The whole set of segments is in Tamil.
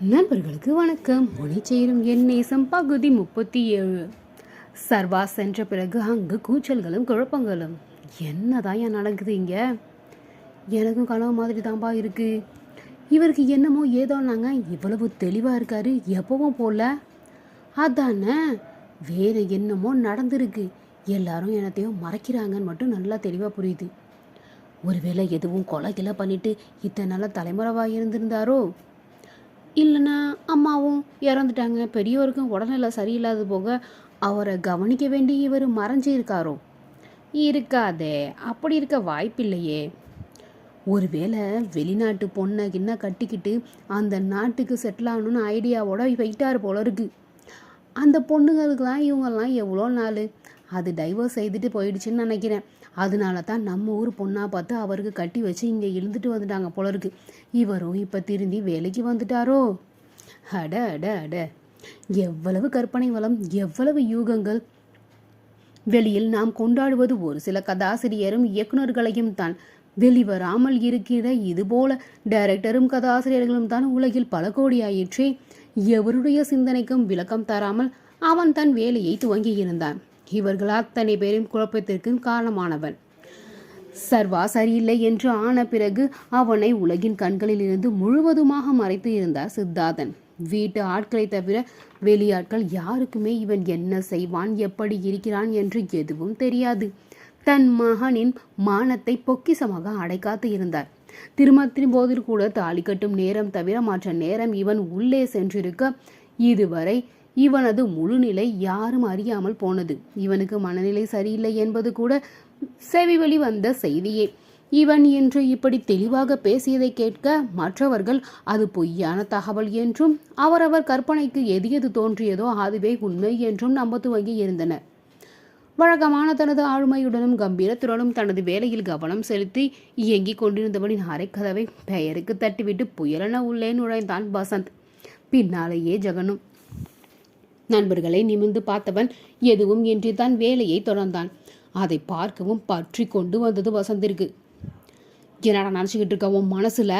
நண்பர்களுக்கு வணக்கம். மொழிச்சேரும் என் நேசம் பகுதி முப்பத்தி ஏழு சர்வா சென்ற பிறகு அங்கு கூச்சல்களும் குழப்பங்களும். என்னதான் ஏன் நடக்குது இங்க எனக்கும் கனவு மாதிரி தான்பா இருக்கு. இவருக்கு என்னமோ ஏதோனாங்க இவ்வளவு தெளிவாக இருக்காரு எப்பவும் போல. அதானே? வேறு என்னமோ நடந்திருக்கு. எல்லாரும் என்னத்தையும் மறைக்கிறாங்கன்னு மட்டும் நல்லா தெளிவாக புரியுது. ஒருவேளை எதுவும் கொலை கிளை பண்ணிட்டு இத்தனை நாளாக தலைமுறைவாக இருந்திருந்தாரோ? இல்லைன்னா அம்மாவும் இறந்துட்டாங்க பெரியவருக்கும் உடல்நிலை சரியில்லாத போக அவரை கவனிக்க வேண்டி இவர் மறைஞ்சு இருக்காரோ இருக்காதே அப்படி இருக்க வாய்ப்பில்லையே. ஒருவேளை வெளிநாட்டு பொண்ணை கிண்ண கட்டிக்கிட்டு அந்த நாட்டுக்கு செட்டில் ஆகணும்னு ஐடியாவோட போயிட்டார் போல இருக்கு. அந்த பொண்ணுங்களுக்கெல்லாம் இவங்கெல்லாம் எவ்வளோ நாள்? அது டைவர்ஸ் செய்துட்டு போயிடுச்சுன்னு நினைக்கிறேன். அதனால தான் நம்ம ஊர் பொண்ணாக பார்த்து அவருக்கு கட்டி வச்சு இங்கே இழுந்துட்டு வந்துட்டாங்க போல இருக்கு இவரும் இப்போ திரும்பி வேலைக்கு வந்துட்டாரோ? அட அட அட. எவ்வளவு கற்பனை வளம் எவ்வளவு யூகங்கள். வெளியில் நாம் கொண்டாடுவது ஒரு சில கதாசிரியரும் இயக்குனர்களையும் தான். வெளிவராமல் இருக்கிற இதுபோல டைரக்டரும் கதாசிரியர்களும் தான் உலகில் பல கோடியாயிற்றே. எவருடைய சிந்தனைக்கும் விளக்கம் தராமல் அவன் தன் வேலையை துவங்கியிருந்தான். இவர்கள் அத்தனை பேரும் குழப்பத்திற்கு காரணமானவன். சர்வா சரியில்லை என்று ஆன பிறகு அவனை உலகின் கண்களில் இருந்து முழுவதுமாக மறைத்து இருந்தார் சித்தார்த்தன். வீட்டு ஆட்களை தவிர வெளியாட்கள் யாருக்குமே இவன் என்ன செய்வான் எப்படி இருக்கிறான் என்று எதுவும் தெரியாது. தன் மகனின் மானத்தை பொக்கிசமாக அடைக்காத்து இருந்தார். திருமணத்தின் போதில் கூட தாலி கட்டும் நேரம் தவிர மற்ற நேரம் இவன் உள்ளே சென்றிருக்க இதுவரை இவனது முழுநிலை யாரும் அறியாமல் போனது. இவனுக்கு மனநிலை சரியில்லை என்பது கூட செவி வந்த செய்தியே. இவன் என்று இப்படி தெளிவாக பேசியதை கேட்க மற்றவர்கள் அது பொய்யான தகவல் என்றும் அவரவர் கற்பனைக்கு எது எது தோன்றியதோ அதுவே உண்மை என்றும் நம்ப துவங்கி இருந்தனர். வழக்கமான தனது ஆளுமையுடனும் கம்பீரத்துடனும் தனது வேலையில் கவனம் செலுத்தி இயங்கிக் கொண்டிருந்தவனின் அரைக்கதவை பெயருக்கு தட்டிவிட்டு புயலென உள்ளே நுழைந்தான் வசந்த். பின்னாலேயே ஜெகனும் நண்பர்களை நிமிர்ந்து பார்த்தவன் எதுவும் இன்றி தான் வேலையை தொடர்ந்தான். அதை பார்க்கவும் பற்றி கொண்டு வந்தது வசந்திற்கு. என்னடா நினச்சிக்கிட்டு இருக்க? உன் மனசில்?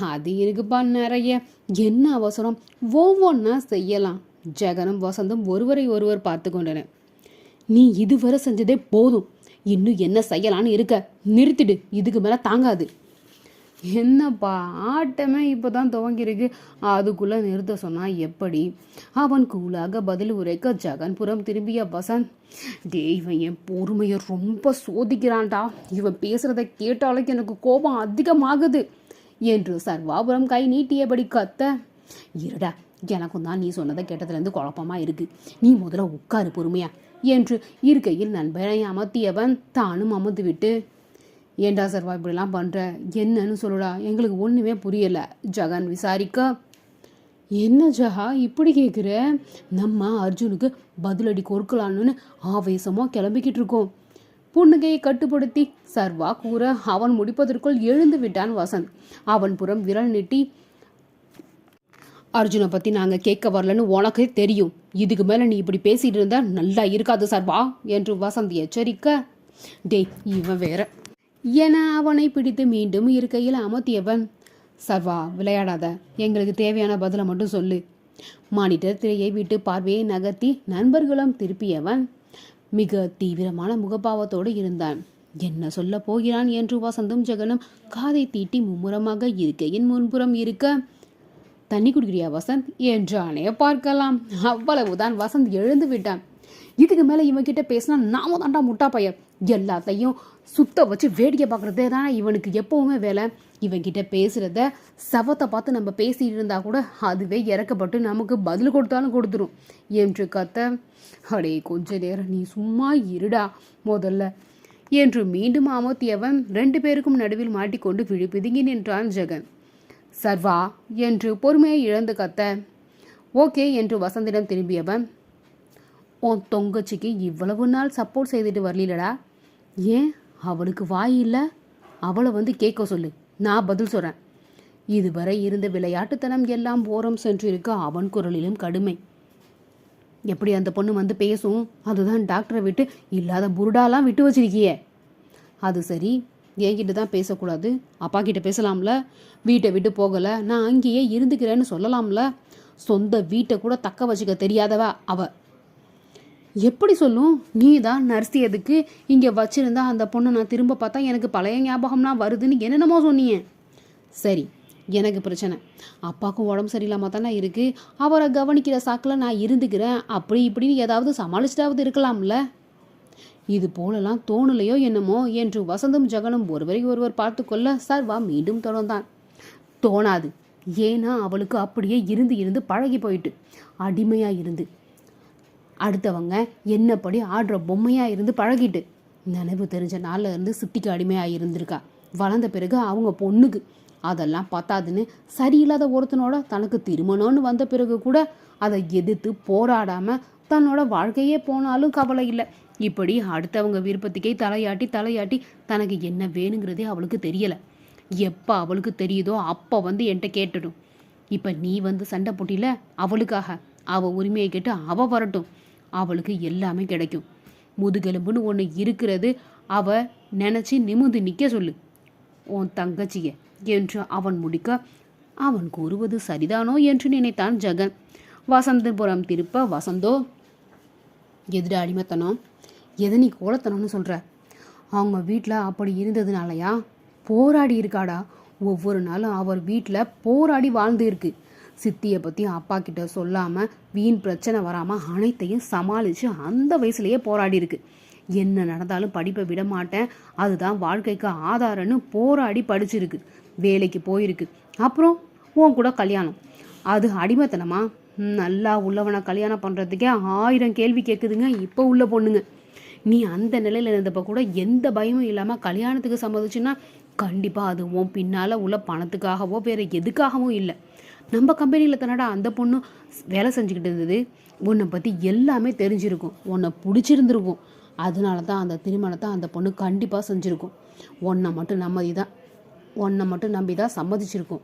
அது இருக்குப்பா நிறைய. என்ன அவசரம்? ஒவ்வொன்றா செய்யலாம். ஜெகனும் வசந்தும் ஒருவரை ஒருவர் பார்த்து கொண்டனர். நீ இதுவரை செஞ்சதே போதும். இன்னும் என்ன செய்யலான்னு இருக்க. நிறுத்திடு. இதுக்கு மேலே தாங்காது. என்னப்பா ஆட்டமே இப்போ தான் துவங்கியிருக்கு. அதுக்குள்ளே நிறுத்த சொன்னால் எப்படி? அவன் கூலாக பதில் உரைக்க ஜெகன்புரம் திரும்பிய வசந்த் டேய் இவன் என் பொறுமையை ரொம்ப சோதிக்கிறான்டா. இவன் பேசுகிறத கேட்டாலும் எனக்கு கோபம் அதிகமாகுது என்று சர்வாபுரம் கை நீட்டியபடி கத்த இருடா எனக்கும் தான் நீ சொன்னதை கேட்டதுலேருந்து குழப்பமா இருக்கு. நீ முதல்ல உட்காரு பொறுமையா என்று இருக்கையில் நண்பனை அமர்த்தியவன் தானும் அமர்ந்து விட்டு ஏண்டா சர்வா இப்படிலாம் பண்ணுற என்னன்னு சொல்லுடா. எங்களுக்கு ஒன்றுமே புரியலை. ஜகன் விசாரிக்க. என்ன ஜஹா இப்படி கேட்குற நம்ம அர்ஜுனுக்கு பதிலடி கொடுக்கலான்னு ஆவேசமாக கிளம்பிக்கிட்டு இருக்கோம். புன்னகையை கட்டுப்படுத்தி சர்வா கூற அவன் முடிப்பதற்குள் எழுந்து விட்டான் வசந்த். அவன் புறம் விரல் நீட்டி அர்ஜுனை பற்றி நாங்கள் கேட்க வரலன்னு உனக்கே தெரியும். இதுக்கு மேலே நீ இப்படி பேசிகிட்டு இருந்தால் நல்லா இருக்காது சர்வா என்று வசந்த் எச்சரிக்க. டேய் இவன் வேற என அவனை பிடித்து மீண்டும் இருக்கையில் அமர்த்தியவன். சர்வா விளையாடாத. எங்களுக்கு தேவையான பதிலை மட்டும் சொல்லு. மானிட்டர் திரையை விட்டு பார்வையை நகர்த்தி நண்பர்களும் திருப்பியவன் மிக தீவிரமான முகபாவத்தோடு இருந்தான். என்ன சொல்ல போகிறான்? என்று வசந்தும் ஜெகனும் காதை தீட்டி மும்முரமாக இருக்கையின் முன்புறம் இருக்க தண்ணி குடிக்கிறியா வசந்த்? என்றானே பார்க்கலாம். அவ்வளவுதான் வசந்த் எழுந்து விட்டான். இதுக்கு மேலே இவன்கிட்ட பேசினா நாம தாண்டா முட்டா பையன் எல்லாத்தையும் சுத்த வச்சு வேடிக்கை பார்க்குறதே தானே இவனுக்கு எப்போவுமே வேலை. இவன்கிட்ட பேசுகிறத சவத்தை பார்த்து நம்ம பேசிட்டு இருந்தால் கூட அதுவே இறக்கப்பட்டு நமக்கு பதில் கொடுத்தாலும் கொடுத்துரும். என்று கத்த அடே கொஞ்ச நேரம் நீ சும்மா இருடா முதல்ல. என்று மீண்டும் அமர்த்தியவன் ரெண்டு பேருக்கும் நடுவில் மாட்டிக்கொண்டு விழிப்பிதுங்கி நின்றான் ஜெகன். சர்வா என்று பொறுமையை இழந்து கத்த ஓகே என்று வசந்திடம் திரும்பியவன் உன் தொங்கச்சிக்கு இவ்வளவு நாள் சப்போர்ட் செய்துட்டு வரலடா ஏன்? அவளுக்கு வாய் இல்லை? அவளை வந்து கேட்க சொல்லு. நான் பதில் சொல்கிறேன் இதுவரை இருந்த விளையாட்டுத்தனம் எல்லாம் ஓரம் சென்றிருக்க அவன் குரலிலும் கடுமை. எப்படி அந்த பொண்ணு வந்து பேசும்? அதுதான் டாக்டரை விட்டு இல்லாத புருடாலாம் விட்டு வச்சிருக்கியே. அது சரி என்கிட்ட தான் பேசக்கூடாது. அப்பா கிட்ட பேசலாம்ல? வீட்டை விட்டு போகலை. நான் அங்கேயே இருந்துக்கிறேன்னு சொல்லலாம்ல? சொந்த வீட்டை கூட தக்க வச்சுக்க தெரியாதவ அவள் எப்படி சொல்லும்? நீ தான் நர்சியதுக்கு இங்கே வச்சிருந்தா அந்த பொண்ணை நான் திரும்ப பார்த்தா எனக்கு பழைய ஞாபகம்லாம் வருதுன்னு என்னென்னமோ சொன்னீங்க. சரி எனக்கு பிரச்சனை. அப்பாவுக்கும் உடம்பு சரியில்லாமல் தானே இருக்குது அவரை கவனிக்கிற சாக்கில் நான் இருந்துக்கிறேன். அப்படி இப்படின்னு ஏதாவது சமாளிச்சிட்டாவது இருக்கலாம்ல. இது போலலாம் தோணலையோ என்னமோ என்று வசந்தும் ஜெகனும் ஒருவரை ஒருவர் பார்த்து கொள்ள சர்வா மீண்டும் தொடர்ந்தான். தோணாது. ஏன்னா அவளுக்கு அப்படியே இருந்து இருந்து பழகி போயிட்டு அடிமையாக இருந்து அடுத்தவங்க என்னப்படி ஆடுற பொம்மையாக இருந்து பழகிட்டு. நினைவு தெரிஞ்ச நாளில் இருந்து சிட்டிக்கு அடிமையாக இருந்திருக்கா. வளர்ந்த பிறகு அவங்க பொண்ணுக்கு. அதெல்லாம் பத்தாதுன்னு சரியில்லாத ஒருத்தனோட தனக்கு திருமணம்னு வந்த பிறகு கூட அதை எதிர்த்து போராடாமல் தன்னோட வாழ்க்கையே போனாலும் கவலை இல்லை. இப்படி அடுத்தவங்க விருப்பத்துக்கே தலையாட்டி தலையாட்டி தனக்கு என்ன வேணுங்கிறதே அவளுக்கு தெரியலை. எப்போ அவளுக்கு தெரியுதோ அப்போ வந்து என்கிட்ட கேட்டுடும். இப்போ நீ வந்து சண்டை போட்டியில் அவளுக்காக. அவள் உரிமையை கேட்டு அவள் வரட்டும். அவளுக்கு எல்லாமே கிடைக்கும். முதுகெலும்புன்னு ஒன்று இருக்கிறது அவ நினச்சி நிமிந்து நிற்க சொல்லு. உன் தங்கச்சிய என்று அவன் முடிக்க அவன் கூறுவது சரிதானோ என்று நினைத்தான் ஜெகன். வசந்தபுரம் திருப்ப வசந்தோ எதிர அடிமைத்தனம்? எதை நீ கோலத்தனம்னு சொல்கிற அவங்க வீட்டில் அப்படி இருந்ததுனாலயா? போராடி இருக்காடா. ஒவ்வொரு நாளும் அவர் வீட்டில் போராடி வாழ்ந்து இருக்குது சித்தியை பற்றி அப்பா கிட்ட சொல்லாமல் வீண் பிரச்சனை வராமல் அனைத்தையும் சமாளித்து அந்த வயசுலேயே போராடி இருக்கு. என்ன நடந்தாலும் படிப்பை விட மாட்டேன். அதுதான் வாழ்க்கைக்கு ஆதாரம்னு போராடி படிச்சிருக்கு. வேலைக்கு போயிருக்கு. அப்புறம் உன் கூட கல்யாணம். அது அடிமைத்தனமா? நல்லா உள்ளவனை கல்யாணம் பண்ணுறதுக்கே ஆயிரம் கேள்வி கேட்குதுங்க இப்போ உள்ள பொண்ணுங்க. நீ அந்த நிலையில் இருந்தப்போ கூட எந்த பயமும் இல்லாமல் கல்யாணத்துக்கு சம்மதிச்சுன்னா கண்டிப்பாக அது உன் பின்னால் உள்ள பணத்துக்காகவோ வேறு எதுக்காகவும் இல்லை. நம்ம கம்பெனியில் தானடா அந்த பொண்ணு வேலை செஞ்சுக்கிட்டு இருந்தது. உன்னை பற்றி எல்லாமே தெரிஞ்சிருக்கும். உன்னை பிடிச்சிருந்துருக்கும். அதனால தான் அந்த திருமணத்தை அந்த பொண்ணு கண்டிப்பாக செஞ்சுருக்கும். உன்னை மட்டும் நம்பி தான் உன்னை மட்டும் நம்பி தான் சம்மதிச்சிருக்கும்.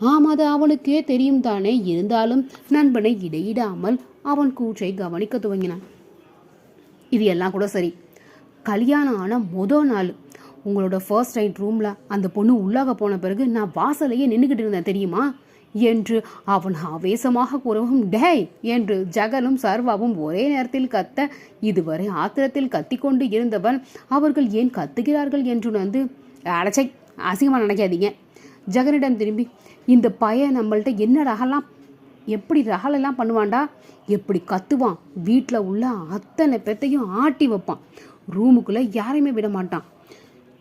ஆம் அது அவனுக்கே தெரியும் தானே. இருந்தாலும் நண்பனை இடையிடாமல் அவன் கூற்றை கவனிக்க துவங்கினான். இது எல்லாம் கூட சரி. கல்யாணம் ஆன மொதல் நாள் உங்களோட ஃபர்ஸ்ட் நைட் ரூமில் அந்த பொண்ணு உள்ளாக போன பிறகு நான் வாசலையே நின்றுக்கிட்டு இருந்தேன் தெரியுமா? என்று அவன் ஆவேசமாக கூறவும் டேய்! என்று ஜகனும் சர்வாவும் ஒரே நேரத்தில் கத்த இதுவரை ஆத்திரத்தில் கத்திக்கொண்டு இருந்தவன் அவர்கள் ஏன் கத்துகிறார்கள் என்று வந்து அடைச்சை அசிங்கமாக நினைக்காதீங்க. ஜெகனிடம் திரும்பி இந்த பையன் நம்மள்ட்ட என்ன ரகலாம் எப்படி ரகலெல்லாம் பண்ணுவான்டா? எப்படி கத்துவான்? வீட்டில் உள்ள அத்தனை பேர்த்தையும் ஆட்டி வைப்பான். ரூமுக்குள்ளே யாரையுமே விட மாட்டான்.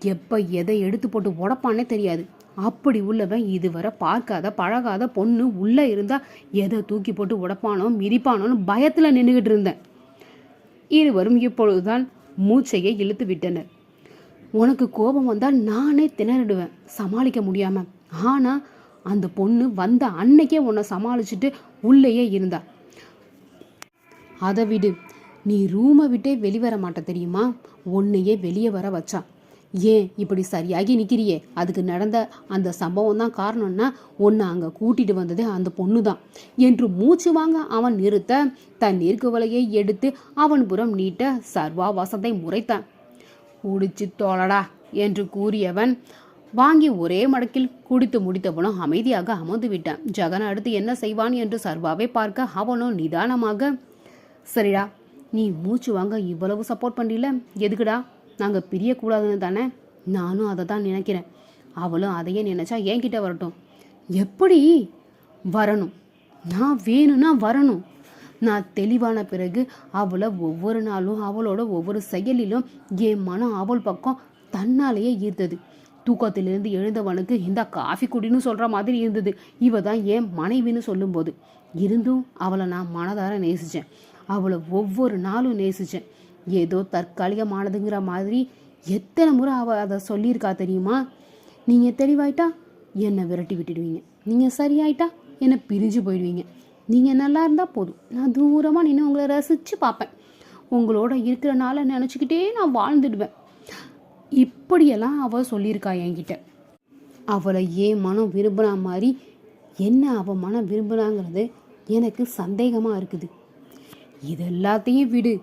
எப்போ எதை எடுத்து போட்டு உடப்பான்னே தெரியாது. அப்படி உள்ளவன் இதுவரை பார்க்காத பழகாத பொண்ணு உள்ளே இருந்தால் எதை தூக்கி போட்டு உடப்பானோ மிதிப்பானோன்னு பயத்தில் நின்றுக்கிட்டு இருந்தேன். இருவரும் இப்பொழுதுதான் மூச்சையை இழுத்து விட்டனர். உனக்கு கோபம் வந்தால் நானே திணறிடுவேன் சமாளிக்க முடியாமல் ஆனால் அந்த பொண்ணு வந்த அன்னைக்கே உன்னை சமாளிச்சுட்டு உள்ளேயே இருந்தா. அதை விடு நீ ரூமை விட்டே வெளிவர மாட்ட தெரியுமா? உன்னையே வெளியே வர வச்சா. ஏன் இப்படி சரியாகி நிற்கிறியே அதுக்கு நடந்த அந்த சம்பவம் தான் காரணம்னா ஒன்று அங்கே கூட்டிட்டு வந்ததே அந்த பொண்ணு தான் என்று மூச்சு வாங்க அவன் நிறுத்த தன் நீர்க்குவலையை எடுத்து அவன் புறம் நீட்ட சர்வா வசத்தை முறைத்தான். குடிச்சு தோழடா என்று கூறியவன் வாங்கி ஒரே மடக்கில் குடித்து முடித்தவனும் அமைதியாக அமர்ந்து விட்டான். ஜெகன் அடுத்து என்ன செய்வான்? என்று சர்வாவை பார்க்க அவனும் நிதானமாக சரிடா நீ மூச்சு வாங்க இவ்வளவு சப்போர்ட் பண்ணல எதுக்குடா? நாங்கள் பிரியக்கூடாதுன்னு தானே? நானும் அதை தான் நினைக்கிறேன். அவளும் அதையே நினைச்சா என்கிட்ட வரட்டும். எப்படி? வரணும். நான் வேணும்னா வரணும். நான் தெளிவான பிறகு அவளை ஒவ்வொரு நாளும் அவளோட ஒவ்வொரு செயலிலும் என் மனம் அவள் பக்கம் தன்னாலேயே ஈர்த்தது. தூக்கத்திலிருந்து எழுந்தவனுக்கு இந்த காஃபி குடின்னு சொல்கிற மாதிரி இருந்தது. இவ தான் என் மனைவின்னு சொல்லும்போது. இருந்தும் அவளை நான் மனதார நேசித்தேன் அவளை ஒவ்வொரு நாளும் நேசித்தேன் ஏதோ தற்காலிகமானதுங்கிற மாதிரி எத்தனை முறை அவள் அதை சொல்லியிருக்கா தெரியுமா? நீங்கள் தெளிவாயிட்டா என்னை விரட்டி விட்டுடுவீங்க. நீங்கள் சரியாயிட்டா என்னை பிரிஞ்சு போயிடுவீங்க. நீங்கள் நல்லா இருந்தால் போதும். நான் தூரமாக நின்று உங்களை ரசித்து பார்ப்பேன். உங்களோட இருக்கிறனால நினச்சிக்கிட்டே நான் வாழ்ந்துடுவேன். இப்படியெல்லாம் அவள் சொல்லியிருக்கா என்கிட்ட. அவளை ஏன் மனம் விரும்புனா மாதிரி என்ன அவள் மனம் விரும்புனாங்கிறது எனக்கு சந்தேகமாக இருக்குது. இது எல்லாத்தையும் விடு.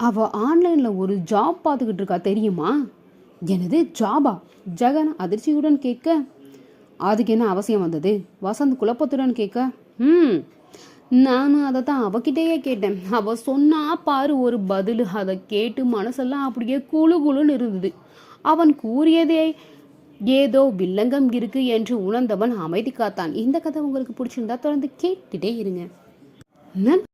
அவள் ஆன்லைனில் ஒரு ஜாப் பார்த்துக்கிட்டு இருக்கா தெரியுமா? எனது ஜாபா ஜெகன் அதிர்ச்சியுடன் கேட்க அதுக்கு என்ன அவசியம் வந்தது? வசந்த் குழப்பத்துடன் கேட்க ம் நானும் அதை தான் அவகிட்டேயே கேட்டேன். அவள் சொன்னா பாரு ஒரு பதில். அதை கேட்டு மனசெல்லாம் அப்படியே குளு குளுன்னு இருந்தது. அவன் கூறியதே ஏதோ வில்லங்கம் இருக்கு என்று உணர்ந்தவன் அமைதி காத்தான். இந்த கதை உங்களுக்கு பிடிச்சிருந்தா தொடர்ந்து கேட்டுட்டே இருங்க. நன்றி.